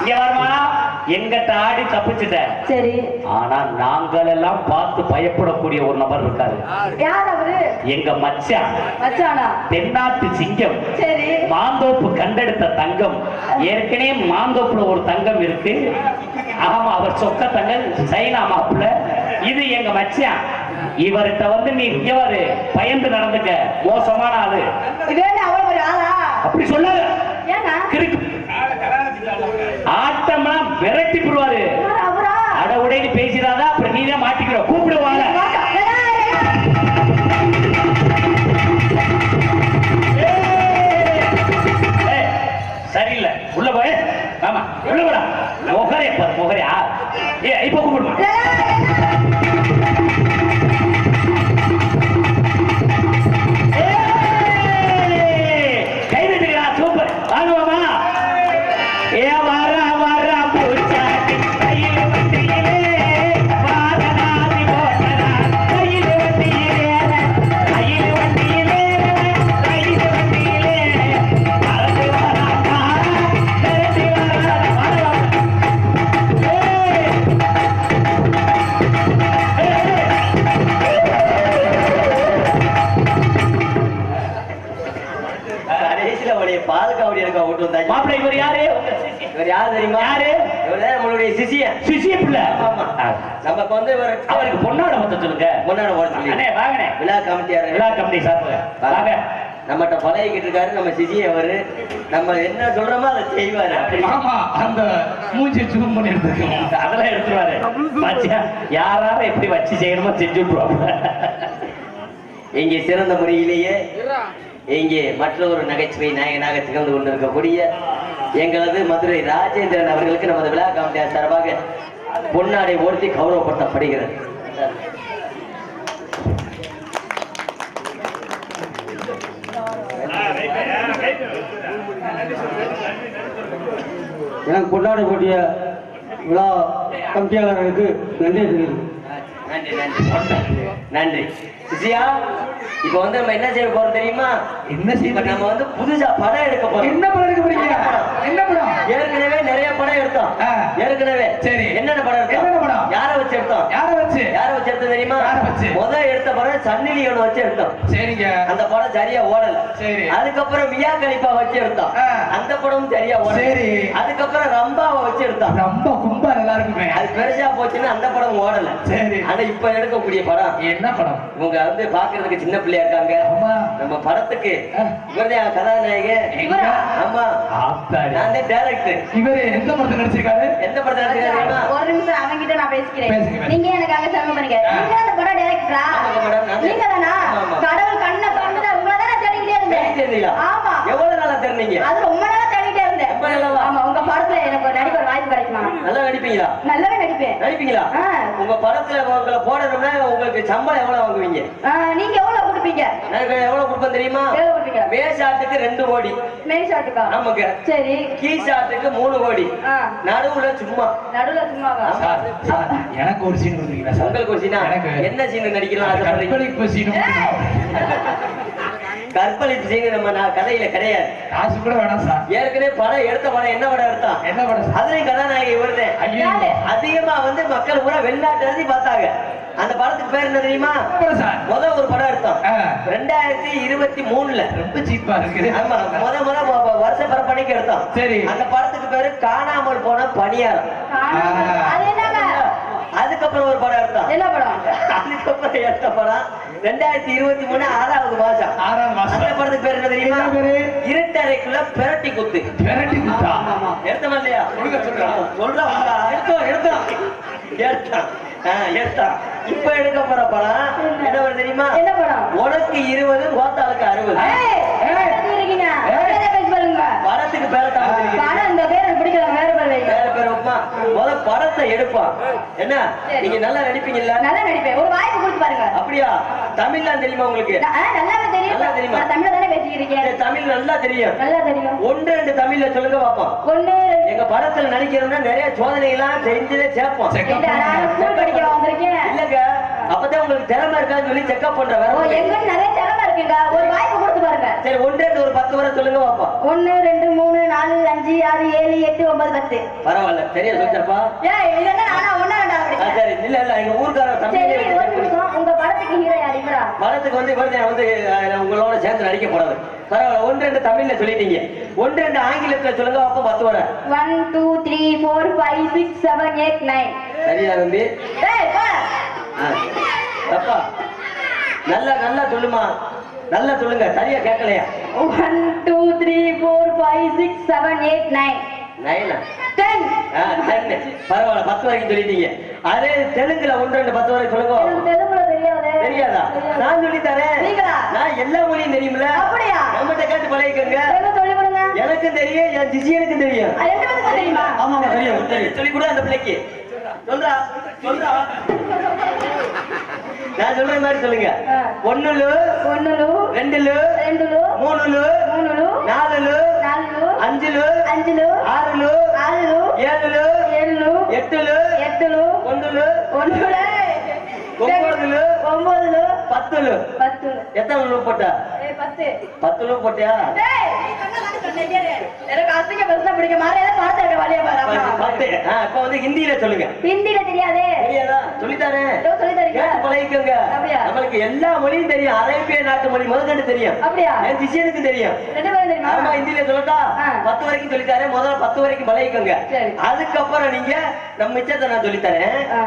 இங்க வரமா எங்கிட்ட ஆடி தப்பிச்சுட்ட. சரி. ஆனா நாங்கள் எல்லாம் பார்த்து பயப்படக்கூடிய ஒரு நபர் இருக்காரு. யார் அவரு? எங்க மச்சான். மச்சானா? தென்னாட்டு சிங்கம். சரி. மாந்தோப்பு கண்டெடுத்த தங்கம். ஏற்கனவே மாந்தோப்புல ஒரு தங்கம் இருக்கு. ஆமா அவர் சொக்க தங்கம். சைனா மாப்புல இது எங்க மச்சான். இவர்கிட்ட வந்து நீ பாரு பயந்து நடந்துக்க. மோசமான ஆளு. அப்படி சொல்லாத. கிறுக்கு. விரட்டி போடுவாரு. அட உடைன்னு பேசிடாதா அப்புறம் நீ தான் மாட்டிக்கிற கூப்பிடுவாங்க விட்டு வந்தாச்சு. மாப்பிள்ளை இவர் யாரு? சிசி. இவர் யாரு தெரியுமா? யாரு? இவர் தான் நம்மளுடைய சிசியன் சிசிய பிள்ளை. நமக்கு வந்து இவர் அவருக்கு பொண்ணாட மொத்தம் சொல்லுங்க. முன்னாடி ஓட சொல்லி அண்ணே வாங்கண்ணே. விழா கமிட்டியார் விழா கம்பெனி சார்பு வாங்க. நம்மகிட்ட பழகிக்கிட்டு இருக்காரு நம்ம சிசியன் அவரு. நம்ம என்ன சொல்றோமோ அதை செய்வாரு. ஆமா அந்த மூஞ்சி ஜூம் பண்ணி எடுத்துருக்கோம் அதெல்லாம் எடுத்துருவாரு. யாரார எப்படி வச்சு செய்யணுமோ செஞ்சு விட்டுருவாங்க இங்கே சிறந்த முறையிலேயே இங்கே மற்றொரு நகைச்சுவை நாயகனாக திகழ்ந்து கொண்டிருக்கக்கூடிய எங்களது மதுரை ராஜேந்திரன் அவர்களுக்கு நமது விழா கமிட்டியார் சார்பாக பொன்னாடை ஓர்த்தி கௌரவப்படுத்தப்படுகிறது. எனக்கு கொண்டாட கூடிய விழா கமிட்டியாளர்களுக்கு நன்றி நன்றி நன்றி. நன்றி. சிசியா இப்போ வந்து நம்ம என்ன செய்ய போறோம் தெரியுமா? என்ன செய்ய நம்ம வந்து புதுசா படம் எடுக்க போறோம். என்ன படம் எடுக்க போறீங்க? என்ன படம்? ஏற்கனவே நிறைய படம் எடுத்தோம். ஏற்கனவே. சரி. என்னென்ன படம் எடுத்தோம்? என்னென்ன படம்? யாரை வச்சு எடுத்தோம்? யார வச்சு? யாரை வச்சு எடுத்தோம் தெரியுமா? யாரை வச்சு? முத எடுத்த படம் சன்னி லியோனை வச்சு எடுத்தோம். சரிங்க. அந்த படம் சரியா ஓடல. சரி. அதுக்கப்புறம் மியா கலிப்பா வச்சு எடுத்தோம். அந்த படமும் சரியா ஓடல. சரி. அதுக்கப்புறம் ரம்பாவை வச்சு எடுத்தோம். ரொம்ப கும்பா நல்லா இருக்குமே அது பெருசா போச்சுன்னா அந்த படம் ஓடல. சரி. ஆனா இப்ப எடுக்கக்கூடிய படம். என்ன படம்? இவங்க வந்து பாக்குறதுக்கு சின்ன பிள்ளையா இருக்காங்க. ஆமா. நம்ம படத்துக்கு. ஆ. இவர்தான் கதாநாயகன். இவரா? ஆமா. நான் டேரக்டர் இவரு எந்த படத்துல நடிச்சிருக்காரு? எந்த படத்துல தெரியுமா? ஒரு நிமிஷம் அவங்கிட்ட நான் பேசிக்கிறேன். நீங்க எனக்கு அங்க சமம் பண்ணுங்க. நீங்க அந்த படம் டைரக்டரா. நீங்க தானா. கடவுள் கண்ணை திறந்துட்டு உங்களை தானே தேடிக்கிட்டே தேடிட்டே? இருந்தேன் ஆமா. எவ்வளவு நாளா தெரிஞ்சீங்க அது ரொம்ப நாளா தேடிக்கிட்டே இருந்தேன்? ஆமா உங்க படத்துல எனக்கு ஒரு வாய்ப்பு கிடைக்குமா? நல்லா நடிப்பீங்களா? நல்லாவே நடிப்பேன் நடிப்பீங்களா. உங்க படத்துல உங்களை போடணும்னா உங்களுக்கு சம்பளம் எவ்வளவு வாங்குவீங்க? நீங்க எவ்வளவு கொடுப்பீங்க? எனக்கு எவ்வளவு கொடுப்பேன் தெரியுமா? கொடுப்பீங்க? மேஷாட்டுக்கு ரெண்டு கோடி. மெயின் ஷாட்டுக்கா? நமக்கு. சரி. கீஷாட்டுக்கு மூணு கோடி. நடுவுல சும்மா. நடுவுல சார், எனக்கு ஒரு சீன் கொடுத்துருக்கீங்களா சார்? உங்களுக்கு ஒரு சீனா எனக்கு என்ன சீன் நடிக்கலாம் சீன் கற்பழிப்பு சீன் நம்ம நான் கதையில கிடையாது. காசு கூட வேணாம் சார். ஏற்கனவே படம் எடுத்த படம் என்ன படம் எடுத்தான் என்ன படம் அதுலயும் கதாநாயகி யாரு? அதிகமா வந்து மக்கள் பூரா வெளிநாட்டு பார்த்தாங்க. அந்த படத்துக்கு பேர் என்ன தெரியுமா? முத ஒரு படம் எடுத்தோம். ரெண்டாயிரத்தி இருபத்தி மூணுல. ரொம்ப சீப்பா இருக்குது. ஆமா முத முத வருஷ பரப்பணிக்கு எடுத்தோம். சரி. அந்த படத்துக்கு பேரு காணாமல் போன பணியாரம். அதுக்கப்புறம் ஒரு படம் எடுத்தோம் என்ன படம்? அதுக்கப்புறம் எடுத்த படம் ரெண்டாயிரத்தி இருபத்தி மூணு ஆறாவது மாசம் ஆறாவது மாசம். அந்த படத்துக்கு பேர் என்ன தெரியுமா? இருட்டறைக்குள்ள பிரட்டி குத்து. விரட்டி குத்தா? எடுத்தமா இல்லையா? சொல்றேன். சொல்றோம் எடுத்தோம் எடுத்தோம் எடுத்தான் ஆ, எடுத்தான் இப்ப எடுக்க போற படம் என்ன வருது தெரியுமா? என்ன படம்? உனக்கு இருபது கோத்தாளுக்கு அறுபது ஏய், ஏய். என்ன இருக்கீங்க ஏய். வேற பேசி பாருங்க படத்துக்கு பேர தமிழ் படம் இந்த பேர் எனக்கு பிடிக்கல வேற பேர் வைங்க வேற பேர் வைப்பா முத படத்தை எடுப்பான் என்ன. நீங்க நல்லா நடிப்பீங்கல்ல? நல்லா நடிப்பேன். ஒரு வாய்ப்பு கொடுத்து பாருங்க. அப்படியா? தமிழ்லாம் தெரியுமா உங்களுக்கு? நல்லாவே தெரியும். நல்லா தெரியுமா? நான் தமிழ்ல தானே பேசிக்கிறீங்க தமிழ் நல்லா தெரியும். நல்லா தெரியும். ஒன்று ரெண்டு தமிழ்ல சொல்லுங்க பாப்போம். ஒண்ணு எங்க படத்துல நடிக்கிறோம்னா நிறைய சோதனைகள்லாம் செஞ்சதே சேர்ப்போம். சரி. ரெண்டு, நான் ஸ்கூல் படிக்க வந்திருக்கேன். இல்லங்க. அப்பதான் உங்களுக்கு திறமை இருக்கான்னு சொல்லி செக்அப் பண்ற ஓ வேற எங்க நிறைய திறமை இருக்குங்க. ஒரு வாய்ப்பு கொடுத்து பாருங்க. சரி ஒன்றே ஒரு பத்து வரை சொல்லுங்க பாப்பா ஒண்ணு ரெண்டு மூணு நாலு அஞ்சு ஆறு ஏழு எட்டு ஒன்பது பத்து. பரவாயில்ல. சரியா சொல்லிட்டப்பா? ஏய் இது என்ன நானா ரெண்டா படிக்கிறேன் சரி இல்ல இல்ல எங்க ஊருக்கார உங்க படத்துக்கு ஹீரோ மரத்துக்கு வந்து இவர் உங்களோட சேர்ந்து நடிக்க போறது பரவாயில்ல ஒன்று ரெண்டு தமிழ்ல சொல்லிட்டீங்க. ஒன்று ரெண்டு ஆங்கிலத்துல சொல்லுங்க அப்ப பத்து வரை. One two three four five six seven eight nine சரியா தம்பி? நல்லா நல்லா சொல்லுமா. நல்லா சொல்லுங்க சரியா கேட்கலையா? One two three four five six seven eight nine நைனா. டென். சரி. பரவாயில்ல பத்து வரைக்கும் சொல்லிட்டீங்க. அதே தெலுங்குல ஒன்று ரெண்டு பத்து வரை சொல்லுங்க. தெரியாது. நான் சொல்லி தரேன்? நான் எல்லா மொழியும் தெரியும்ல. அப்படியா? நம்மகிட்ட கேட்டு பழகிக்கோங்க. எனக்கும் தெரியும் என் ஜிஜியனுக்கும் தெரியும். தெரியுமா? ஆமாமா தெரியும். தெரியும் சொல்லி கொடு அந்த பிள்ளைக்கு. சொல்றா சொல்றா. நான் சொல்ற மாதிரி சொல்லுங்க. ஒண்ணுலு ஒண்ணுலு ரெண்டுலு ரெண்டுலு மூணுலு மூணுலு நாலுலு అంజులు అంజులు ఆరులు ఆరులు ఏళ్ళు ఏళ్ళు ఎత్తులు ఎత్తులు వందులు వందులు ఒంబోదులు ఒంబోదులు பத்துலு. எத்தனை லூ போட்ட? பத்து பத்து. லூ போட்டியா. எனக்கு அசிங்க பெருசா பிடிக்க மாதிரி பார்த்து இருக்க வழியா பத்து, இப்ப வந்து ஹிந்தியில சொல்லுங்க. ஹிந்தில தெரியாதே. தெரியாதா? சொல்லித்தாரேன் ஏதோ சொல்லி தரீங்களா கேட்டு பழகிக்கோங்க. அப்படியா? நம்மளுக்கு எல்லா மொழியும் தெரியும். அரேபிய நாட்டு மொழி முதற்கண்டு தெரியும். அப்படியா? என் திசையனுக்கு தெரியும்? ரெண்டு பேரும் தெரியுமா? ஆமா ஹிந்தியில சொல்லட்டா. பத்து வரைக்கும் சொல்லித்தாரேன் முதல்ல பத்து வரைக்கும் பழகிக்கோங்க. சரி. அதுக்கப்புறம் நீங்க நம்ம மிச்சத்தை நான் சொல்லித்தரேன். ஆ.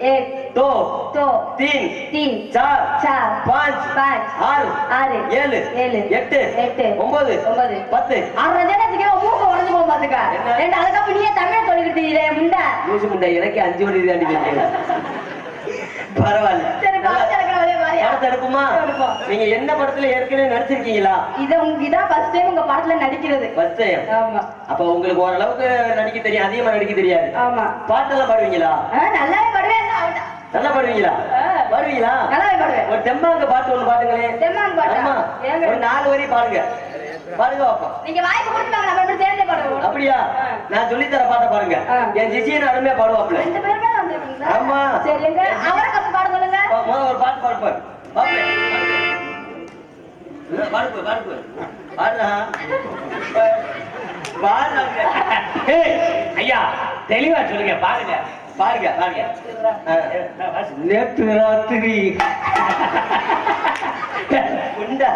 एक एक दो दो तीन तीन चार चार पाँच पाँच ஆறு ஆறு ஏழு ஏழு எட்டு எட்டு ஒன்பது ஒன்பது பத்து அரை ஜன சீக்கிரம் மூக்க உடஞ்சு போக பாத்துக்க என்ன? ரெண்டு அதுக்கப்புறம் நீயே தமிழ் சொல்லிக்கிட்டு இருக்கீங்களே, முண்டை லூசு முண்டை எனக்கு அஞ்சு மணி தாண்டி கேட்டீங்க பரவாயில்ல சரி படத்தை எடுக்கிற வழியா பாரியா படத்தை எடுக்குமா எடுப்போம். நீங்க என்ன படத்துல ஏற்கனவே நடிச்சிருக்கீங்களா இத உங்க இதான் ஃபர்ஸ்ட் டைம் உங்க படத்துல நடிக்கிறது ஃபர்ஸ்ட் டைம் ஆமா அப்ப உங்களுக்கு ஓரளவுக்கு நடிக்க தெரியும் அதிகமா நடிக்க தெரியாது ஆமா பாட்டெல்லாம் பாடுவீங்களா ஆ, நல்லாவே பாடுவேன் அவ்வளவுதான். நல்லா பாடுவீங்களா. பாடுவீங்களா? நல்லாவே பாடுவேன். ஒரு தெம்மாங்க பாட்டு ஒண்ணு பாடுங்களேன் தெம்மாங்கு பாட்டா? ஒரு நாலு வரி பாடுங்க. பாடுங்க பாப்போம் நீங்க வாய்ப்பு கொடுத்தாங்க நம்ம ரெண்டு சேர்ந்தே பாடுவோம். அப்படியா. நான் சொல்லித்தர பாட்டை பாடுங்க. ஆ. என் ஜிஜியின் அருமையா பாடுவாப்ல ரெண்டு பேருமே வந்துருக்கீங்களா? ஆமா. சரி எங்க? அவரை கத்து பாட சொல்லுங்க. முதல்ல ஒரு பாட்டு பாடுப்பார் பாடுங்க பாடுப்பு பாடுப்பு பாடுறா பாடுறாங்க ஏய், ஐயா. தெளிவா சொல்லுங்க பாருங்க பாருங்க பாருங்க. நேற்று ராத்திரி. முண்டா.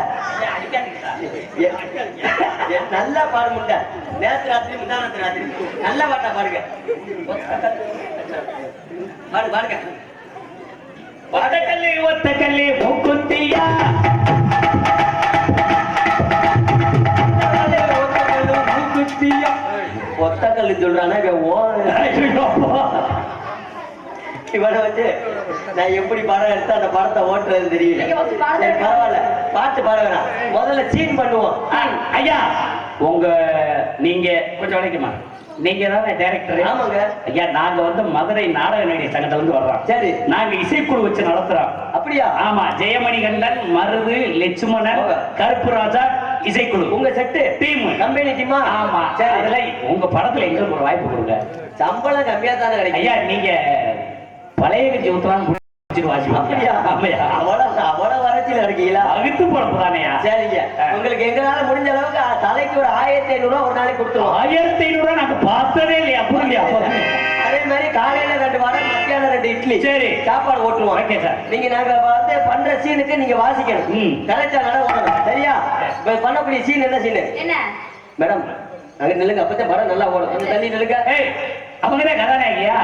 நல்லா பாடு முண்டா. நேத்து ராத்திரி முந்தானத்து ராத்திரி. நல்லா பாட்டா பாருங்க. பாடு பாருங்க. ஒத்த கல்லு ஒத்த கல்லு மூக்குத்தியா. ஒத்த கல்லு சொல்றானா இவன் ஓ இவனை வச்சு நான் எப்படி படம் எடுத்து அந்த படத்தை ஓட்டுறது தெரியல. சரி, பரவாயில்ல. பாட வேணாம் முதல்ல சீன் பண்ணுவோம். ஐயா உங்க நீங்க கொஞ்சம் வணக்கமா நீங்க தானே டைரக்டர் ஆமாங்க. ஐயா நாங்க வந்து மதுரை நாடக நடிகை சங்கத்துல இருந்து வர்றோம். சரி. நாங்க இசைக்குழு வச்சு நடத்துறோம். அப்படியா? ஆமா ஜெயமணி கண்டன் மருது லட்சுமணன். கருப்பு ராஜா இசைக்குழு. உங்க செட்டு. டீம். கம்பெனி டீமா? ஆமா. சரி. அதுல உங்க படத்துல எங்களுக்கு ஒரு வாய்ப்பு கொடுங்க. சம்பளம் கம்மியா தானே கிடைக்கும் ஐயா நீங்க பழைய சரிங்க. உங்களுக்கு எங்களால முடிஞ்ச அளவுக்கு தலைக்கு ஒரு ஆயிரத்தி ஐநூறு ஒரு நாளைக்கு கொடுத்துருவோம். ஆயிரத்தி ஐநூறு நாங்க பார்த்ததே இல்லையா? புரியலையா? அதே மாதிரி காலையில ரெண்டு மத்தியானம் ரெண்டு இட்லி. சரி. சாப்பாடு ஓட்டுருவோம் ஓகே சார். நீங்க நாங்க வந்து பண்ற சீனுக்கு நீங்க வாசிக்கணும். கரெக்டா நட சரியா? பண்ணக்கூடிய சீன் என்ன சீனு? என்ன? மேடம் அங்க நில்லுங்க. அப்பதான் படம் நல்லா ஓடும். கொஞ்சம் தள்ளி நில்லுங்க. ஏய். அவங்கதான் கதாநாயகியா.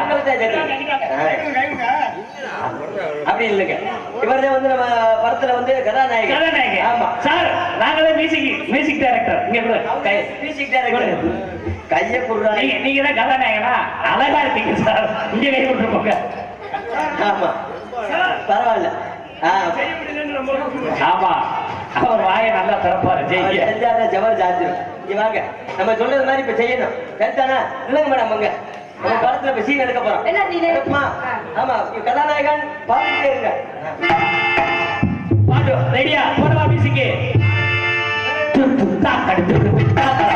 அப்படி இல்லைங்க. இவர்தான் வந்து நம்ம படத்துல வந்து கதாநாயகன் கதாநாயகி. ஆமா. சார் நாங்களே மியூசிக் மியூசிக் டைரக்டர் இங்க மியூசிக் டைரக்டர் கைய குடுறாங்க நீங்க நீங்க தான் கதாநாயகனா? அழகா இருக்கீங்க சார். இங்க கை விட்டு போங்க ஆமா. பரவாயில்ல. ஆமா. அவர் வாயை நல்லா திறப்பாரு. ஜெயிக்க செஞ்சாதான் ஜவர் ஜாத்திரும் இங்க வாங்க. நம்ம சொல்றது மாதிரி இப்ப செய்யணும். கரெக்டானா இல்லைங்க மேடம் அங்க. படத்துல இப்ப சீன் எடுக்க போறோம். ஆமா கதாநாயகன் பார்த்துட்டே இருங்க பாட்டு ரெடியா போடுவா மியூசிக்கு ஒருவன்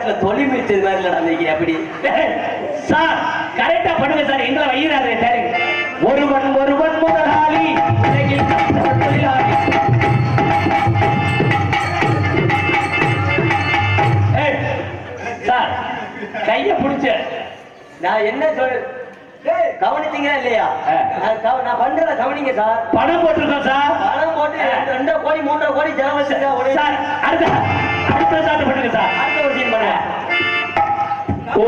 வயக்காட்டுல தொழில் மிச்சது மாதிரி நடந்திருக்கிறேன் அப்படி. சார் கரெக்டா பண்ணுங்க சார். எங்களை வையிறாரு சரி ஒருவன் ஒருவன் முதலாளி. உலகில் தொழிலாளி. சார் கைய பிடிச்ச. நான் என்ன சொல் கவனிச்சீங்களா இல்லையா. நான் பண்றத கவனிங்க சார். பணம் போட்டிருக்கோம் சார். பணம் போட்டு ரெண்டு- ரெண்டரை கோடி மூன்றரை கோடி ஒரு சார் அடுத்த அடுத்த சாட்டு பண்ணுங்க சார். ஓ